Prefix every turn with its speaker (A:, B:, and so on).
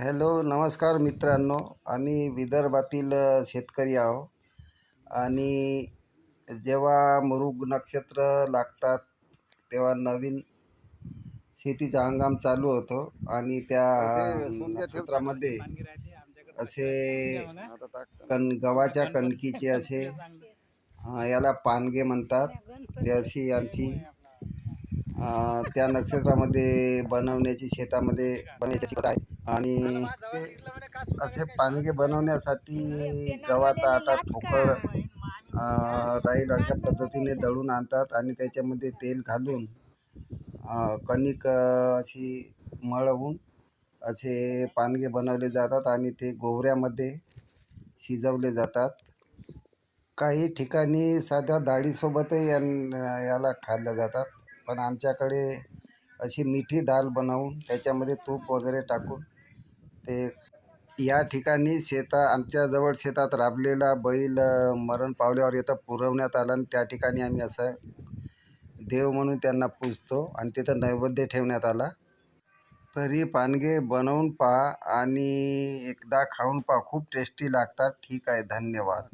A: Hello नमस्कार मित्रांनो. आम्ही विदर्भातील शेतकरी आहो आणि जेव्हा मृग नक्षत्र लागतात तेव्हा नवीन शेतीचा हंगाम चालू होतो आणि त्या नक्षत्रामध्ये असे कण गव्हाच्या कणकीचे असे याला पानगे म्हणतात. ते अशी आमची त्या नक्षत्रामध्ये बनवण्याची शेतामध्ये बनवण्याची पद्धत आहे. आणि ते असे पानगे बनवण्यासाठी गव्हाचा आटा ठोकळ राहील अशा पद्धतीने दळून आणतात आणि त्याच्यामध्ये तेल घालून कणिक अशी मळवून असे पानगे बनवले जातात आणि ते गोवऱ्यामध्ये शिजवले जातात. काही ठिकाणी साध्या डाळीसोबतही यां याला खाल्ल्या जातात. पण आमच्याकडे अशी मिठी डाळ बनवून त्याच्यामध्ये तूप वगैरे टाकून ते या ठिकाणी शेता आमच्याजवळ शेतात राबलेला बैल मरण पावल्यावर येतं पुरवण्यात आला आणि त्या ठिकाणी आम्ही असं देव म्हणून त्यांना पूजतो आणि तिथं नैवेद्य ठेवण्यात आला. तरी पानगे बनवून पहा आणि एकदा खाऊन पहा खूप टेस्टी लागतात. ठीक आहे धन्यवाद.